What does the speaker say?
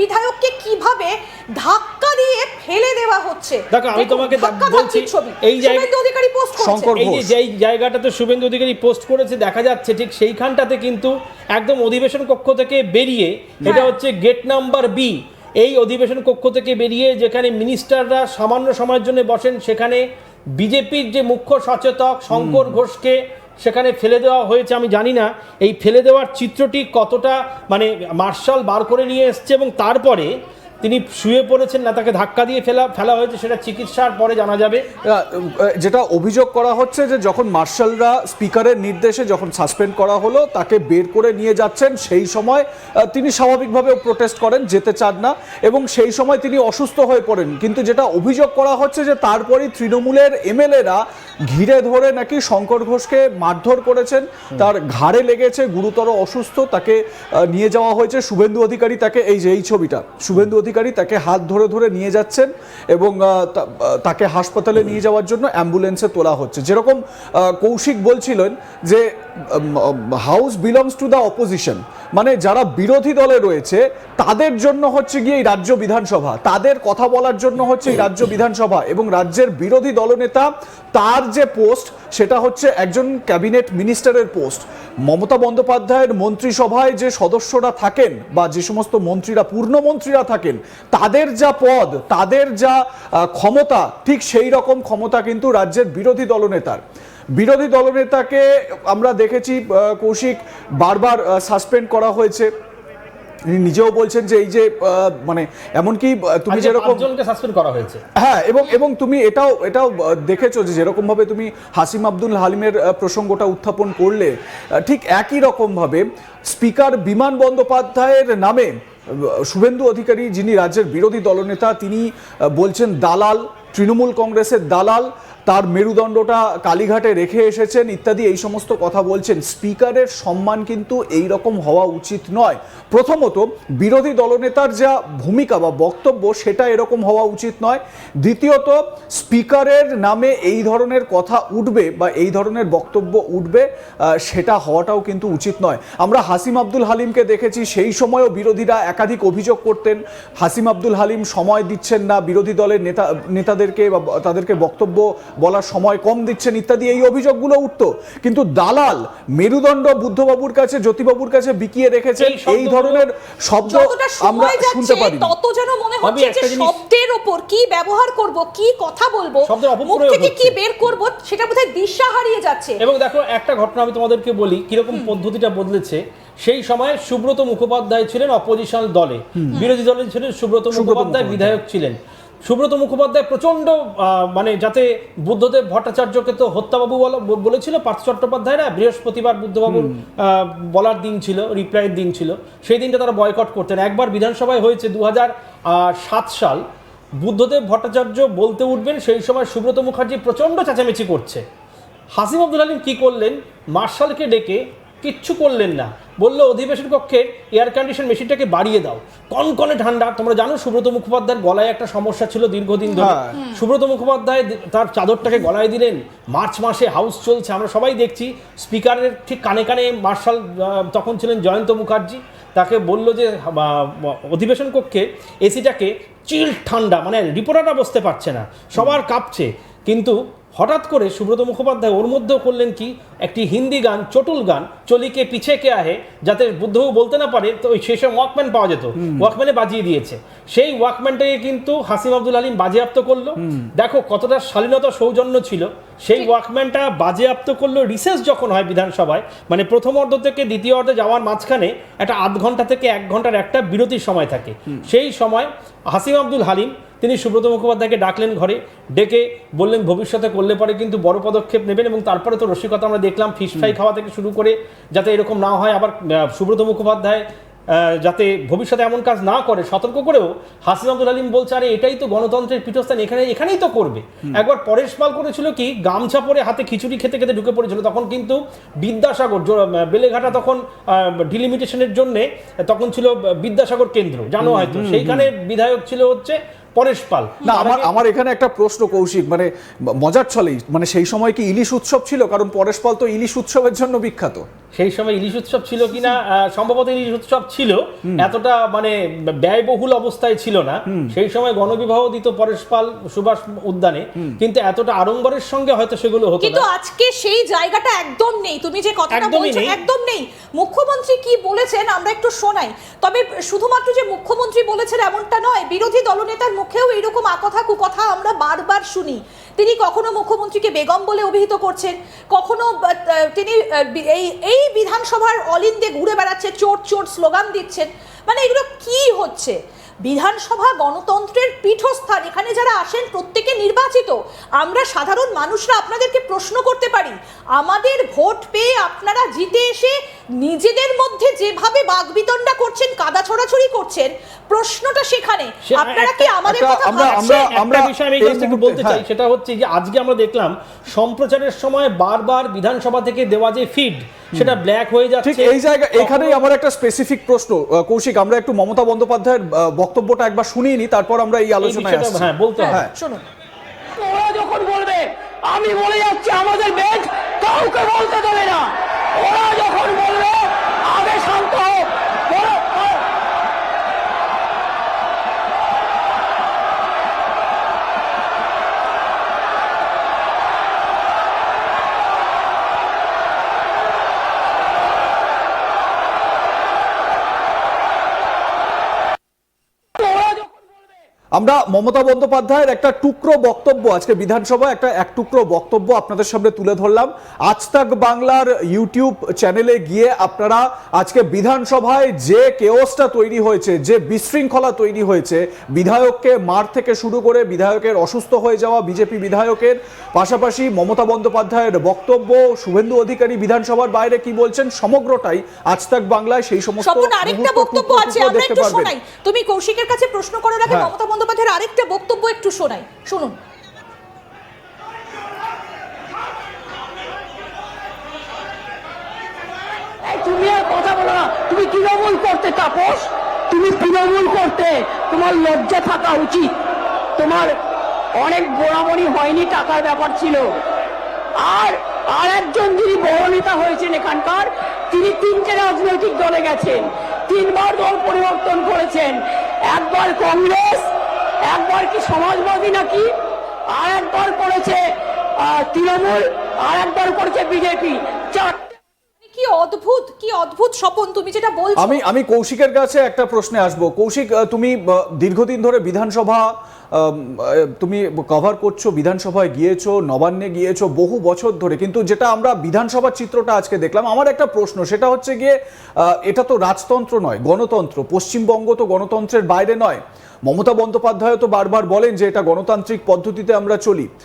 বিধায়ককে কীভাবে ধাক্কা দিয়ে ফেলে দেওয়া হচ্ছে? দেখো, আমি তোমাকে বলছি, এই শুভেন্দু অধিকারী পোস্ট করেছে। এই যে যেই জায়গাটাতে শুভেন্দু অধিকারী পোস্ট করেছে দেখা যাচ্ছে ঠিক সেইখানটাতে কিন্তু একদম অধিবেশন কক্ষ থেকে বেরিয়ে এটা হ্যাঁ। হচ্ছে গেট নাম্বার বি এই অধিবেশন কক্ষ থেকে বেরিয়ে যেখানে মিনিস্টাররা সামান্য সময়ের জন্য বসেন সেখানে বিজেপির যে মুখ্য সচেতক শঙ্কর ঘোষকে সেখানে ফেলে দেওয়া হয়েছে, আমি জানি না। এই ফেলে দেওয়ার চিত্রটি কতটা মানে মার্শাল বার করে নিয়ে এসছে এবং তারপরে তিনি শুয়ে পড়েছেন না, তাকে ধাক্কা দিয়ে ফেলা ফেলা হয়েছে, সেটা চিকিৎসার পরে জানা যাবে। যেটা অভিযোগ করা হচ্ছে যে যখন মার্শালরা স্পিকারের নির্দেশে যখন সাসপেন্ড করা হলো, তাকে বের করে নিয়ে যাচ্ছেন, সেই সময় তিনি স্বাভাবিকভাবে প্রোটেস্ট করেন, যেতে চান না, এবং সেই সময় তিনি অসুস্থ হয়ে পড়েন। কিন্তু যেটা অভিযোগ করা হচ্ছে যে তারপরই তৃণমূলের এমএলএরা ঘিরে ধরে নাকি শঙ্কর ঘোষকে মারধর করেছেন, তার ঘাড়ে লেগেছে, গুরুতর অসুস্থ, তাকে নিয়ে যাওয়া হয়েছে, শুভেন্দু অধিকারী তাকে, এই যে, এই ছবিটা, শুভেন্দু অধিকারী তাকে হাত ধরে ধরে নিয়ে যাচ্ছেন এবং তাকে হাসপাতালে নিয়ে যাওয়ার জন্য অ্যাম্বুলেন্সে তোলা হচ্ছে। যেরকম কৌশিক বলছিলেন যে house belongs to the opposition মানে যারা বিরোধী দলে রয়েছে, তাদের জন্য হচ্ছে গিয়ে রাজ্য বিধানসভা। তাদের কথা বলার জন্য হচ্ছে এই রাজ্য বিধানসভা এবং রাজ্যের বিরোধী দলনেতা, তার যে পোস্ট সেটা হচ্ছে একজন ক্যাবিনেট মিনিস্টারের পোস্ট মমতা বন্দ্যোপাধ্যায়ের মন্ত্রিসভায় যে সদস্যরা থাকেন বা যে সমস্ত মন্ত্রীরা পূর্ণমন্ত্রীরা থাকেন, তাদের যা পদ, তাদের যা ক্ষমতা, ঠিক সেই রকম ক্ষমতা কিন্তু রাজ্যের বিরোধী দলনেতার। বিরোধী দলনেতাকে আমরা দেখেছি কৌশিক বারবার সাসপেন্ড করা হয়েছে। তিনি নিজেও বলছেন যে এই যে মানে এমনকি তুমি যেরকম সাসপেন্ড করা হয়েছে। হ্যাঁ এবং এবং তুমি এটাও এটাও দেখেছ যে যেরকম ভাবে তুমি হাসিম আব্দুল হালিমের প্রসঙ্গটা উত্থাপন করলে ঠিক একই রকম ভাবে স্পিকার বিমান বন্দ্যোপাধ্যায়ের নামে শুভেন্দু অধিকারী যিনি রাজ্যের বিরোধী দলনেতা তিনি বলছেন দালাল। তৃণমূল কংগ্রেসের দালাল, তার মেরুদণ্ডটা কালীঘাটে রেখে এসেছেন, ইত্যাদি এই সমস্ত কথা বলছেন। স্পিকারের সম্মান কিন্তু এই রকম হওয়া উচিত নয়। প্রথমত, বিরোধী দলনেতার যা ভূমিকা বা বক্তব্য, সেটা এরকম হওয়া উচিত নয়। দ্বিতীয়ত, স্পিকারের নামে এই ধরনের কথা উঠবে বা এই ধরনের বক্তব্য উঠবে সেটা হওয়াটাও কিন্তু উচিত নয়। আমরা হাসিম আব্দুল হালিমকে দেখেছি, সেই সময়ও বিরোধীরা একাধিক অভিযোগ করতেন। হাসিম আব্দুল হালিম সময় দিচ্ছেন না, বিরোধী দলের নেতা নেতাদেরকে বা তাদেরকে বক্তব্য বলার সময় কম দিচ্ছেন ইত্যাদি এই অভিযোগগুলো উঠতো। কিন্তু দালাল মেরুদণ্ড বুদ্ধবাবুর কাছে জ্যোতিবাবুর কাছে বিকিয়ে রেখেছেন। এই ধরনের শব্দ আমরা শুনতে পারি তত যেন মনে হচ্ছে যে শব্দের ওপর কি ব্যবহার করব কি কথা বলব মুখ থেকে কি বের করব সেটা বোধহয় দিশা হারিয়ে যাচ্ছে। এবং দেখো একটা ঘটনা আমি তোমাদেরকে বলি কীরকম পদ্ধতিটা বদলেছে। সেই সময় সুব্রত মুখোপাধ্যায় ছিলেন অপোজিশন দলে। বিরোধী দলে ছিলেন সুব্রত মুখোপাধ্যায়। বিধায়ক ছিলেন। সুব্রত মুখোপাধ্যায় প্রচণ্ড আহ, মানে যাতে বুদ্ধদেব ভট্টাচার্যকে তো হত্যাবাবু বলেছিল পার্থ চট্টোপাধ্যায় না বৃহস্পতিবার বুদ্ধবাবুর বলার দিন ছিল রিপ্লাইয়ের দিন ছিল। সেই দিনটা তারা বয়কট করতেন। একবার বিধানসভায় হয়েছে দু সাত সাল বুদ্ধদেব ভট্টাচার্য বলতে উঠবেন সেই সময় সুব্রত মুখার্জি প্রচণ্ড চেঁচামেচি করছে। হাসিম আব্দুল আলিম কী করলেন? মার্শালকে ডেকে কিচ্ছু করলেন না। বলল অধিবেশন কক্ষে এয়ার কন্ডিশন মেশিনটাকে বাড়িয়ে দাও। কনকনে ঠান্ডা। তোমরা জানো সুব্রত মুখোপাধ্যায়ের গলায় একটা সমস্যা ছিল দীর্ঘদিন ধরে। হ্যাঁ। সুব্রত মুখোপাধ্যায় তার চাদরটাকে গলায় দিলেন। মার্চ মাসে হাউস চলছে। আমরা সবাই দেখছি স্পিকারের ঠিক কানে কানে মার্শাল তখন ছিলেন জয়ন্ত মুখার্জি। তাকে বলল যে অধিবেশন কক্ষে এসিটাকে চিল ঠান্ডা। মানে রিপোর্টাররা বসতে পারছে না। সবার কাঁপছে। কিন্তু হঠাৎ করে সুব্রত মুখোপাধ্যায় ওর মধ্যেও করলেন কি? একটি হিন্দি গান চটুল গান চলিকে পিছে কে আহে যাতে বুদ্ধবাবু বলতে না পারে তো ওই শেষে ওয়াকম্যান পাওয়া যেত। ওয়াকম্যানে বাজিয়ে দিয়েছে। সেই ওয়াকম্যানটাকে কিন্তু হাসিম আব্দুল আলিম বাজেয়াপ্ত করল। দেখো কতটা শালীনতা সৌজন্য ছিল। সেই ওয়াকম্যানটা বাজেয়াপ্ত করল রিসেস যখন হয় বিধানসভায় মানে প্রথম অর্ধ থেকে দ্বিতীয় অর্ধে যাওয়ার মাঝখানে একটা আধ ঘণ্টা থেকে এক ঘণ্টার একটা বিরতির সময় থাকে। সেই সময় হাসিম আব্দুল হালিম তিনি সুব্রত মুখোপাধ্যায়কে ডাকলেন ঘরে ডেকে বললেন ভবিষ্যতে করলে পরে কিন্তু বড় পদক্ষেপ নেবেন এবং তারপরে তো রসিকতা আমরা দেখলাম ফিশ ফ্রাই খাওয়া থেকে শুরু করে যাতে এরকম না হয় আবার সুব্রত মুখোপাধ্যায় যাতে ভবিষ্যতে এমন কাজ না করে সতর্ক করেও হাসিম আব্দুল আলিম বলছে আরে এটাই তো গণতন্ত্রের পীঠস্থান এখানে এখানেই তো করবে। একবার পরেশ পাল করেছিল কি গামছা পরে হাতে খিচুড়ি খেতে খেতে ঢুকে পড়েছিল তখন কিন্তু বিদ্যাসাগর বেলেঘাটা তখন ডিলিমিটেশনের জন্য তখন ছিল বিদ্যাসাগর কেন্দ্র জানো হয়তো সেইখানে বিধায়ক ছিল হচ্ছে পরেশ পাল। না আমার আমার এখানে একটা প্রশ্ন কৌশিক মানে মজার ছলেই মানে সেই সময় কি ইলিশ উৎসব ছিল? কারণ পরেশ পাল তো ইলিশ উৎসবের জন্য বিখ্যাত। সেই সময় ইলিশ উৎসব ছিল কিনা? আহ, সম্ভবত ইলিশ উৎসব ছিল। এতটা মানে ব্যয়বহুল অবস্থায় ছিল না। সেই সময় গণবিবাহ দিত পরেশ পাল সুভাষ উদ্যানে কিন্তু এতটা আড়ম্বরের সঙ্গে হয়তো সেগুলো হতো কিন্তু আজকে সেই জায়গাটা একদম নেই। তুমি যে কথাটা বলছো একদম নেই। মুখ্যমন্ত্রী কি বলেছেন আমরা একটু শোনাই। তবে শুধুমাত্র যে মুখ্যমন্ত্রী বলেছেন এমনটা নয় বিরোধী দলনেতার মুখেও এরকম আকথা কুকথা আমরা বারবার শুনি। তিনি কখনো মুখ্যমন্ত্রীকে বেগম বলে অভিহিত করছেন, কখনো তিনি এই এই বিধানসভার অলিন্দে ঘুরে বেড়াচ্ছে চোট চোট স্লোগান দিচ্ছেন। মানে এগুলো কি হচ্ছে? বিধানসভা গণতন্ত্রের পীঠস্থান। এখানে যারা আসেন প্রত্যেকে নির্বাচিত। আমরা সাধারণ মানুষরা আপনাদেরকে প্রশ্ন করতে পারি আমাদের ভোট পেয়ে আপনারা জিতে এসে নিজেদের মধ্যে যেভাবে বাগবিতণ্ডা করছেন কাদা ছড়াছড়ি করছেন প্রশ্নটা সেখানে। আপনারা কি আমাদের কথা আমরা- আমরা- আমরা বিষয় আমি জাস্ট একটু বলতে চাই হ্যাঁ। সেটা হচ্ছে যে আজকে আমরা দেখলাম সম্প্রচারের সময় বারবার বিধানসভা থেকে দেওয়া যে ফিড সেটা ব্ল্যাক হয়ে যাচ্ছে। ঠিক এই জায়গা এখানেই আমার একটা স্পেসিফিক প্রশ্ন কৌশিক আমরা একটু মমতা বন্দ্যোপাধ্যায়ের বক্তব্যটা একবার শুনিয়ে নি তারপর আমরা এই আলোচনায় আসছি। হ্যাঁ বলতে হ্যাঁ। শুনুন ওরা যখন বলবে আমি বলে যাচ্ছি আমাদের বেঞ্চ কাউকে বলতে দেবে না। ওরা যখন বলবে আগে শান্ত হোক আমরা মমতা বন্দ্যোপাধ্যায়ের একটা টুকরো বক্তব্য আজকে বিধানসভায় একটা এক টুকরো বক্তব্য আপনাদের সামনে তুলে ধরলাম আজ তাক বাংলার ইউটিউব চ্যানেলে গিয়ে আপনারা আজকে বিধানসভায় যে কেওসটা তৈরি হয়েছে যে বিশৃঙ্খলা তৈরি হয়েছে বিধায়ককে মার থেকে শুরু করে বিধায়কের অসুস্থ হয়ে যাওয়া বিজেপি বিধায়কের পাশাপাশি মমতা বন্দ্যোপাধ্যায়ের বক্তব্য শুভেন্দু অধিকারী বিধানসভার বাইরে কি বলছেন সমগ্রটাই আজ তাক বাংলায় সেই সমস্ত আরেকটা বক্তব্য আছে আমরা দেখতে একটু পারবেন। শোনাই তুমি কৌশিকের কাছে প্রশ্ন করে আগে হ্যাঁ। মমতা বন্দ্যোপাধ্যায়ের আরেকটা বক্তব্য একটু শোনাই। শুনুন। তুমি আর কথা বলো না। তুমি তৃণমূল করতে, তাপস। তুমি তৃণমূল করতে। তোমার লজ্জা থাকা উচিত। তোমার অনেক বোড়াবড়ি হয়নি, টাকার ব্যাপার ছিল। আর আর একজন যিনি বড় নেতা হয়েছেন এখানকার, তিনি তিনটে রাজনৈতিক দলে গেছেন। তিনবার দল পরিবর্তন করেছেন। একবার কংগ্রেস একবার কি সমাজবাদী নাকি? আর একবার করেছে তৃণমূল আর একবার করেছে বিজেপি। চারটে কি অদ্ভুত কি অদ্ভুত স্বপন তুমি যেটা বলছো। আমি আমি কৌশিকের কাছে একটা প্রশ্নে আসব। কৌশিক তুমি দীর্ঘদিন ধরে বিধানসভা তুমি কভার করছ, বিধানসভায় গিয়েছো, নবান্নে গিয়েছো, বহু বছর ধরে। কিন্তু যেটা আমরা বিধানসভার চিত্রটা আজকে দেখলাম, আমার একটা প্রশ্ন, সেটা হচ্ছে গিয়ে এটা তো রাজতন্ত্র নয়, গণতন্ত্র। পশ্চিমবঙ্গ তো গণতন্ত্রের বাইরে নয়। মমতা বন্দ্যোপাধ্যায় তো বারবার বলেন যে এটা গণতান্ত্রিক পদ্ধতিতে আমরা চলি।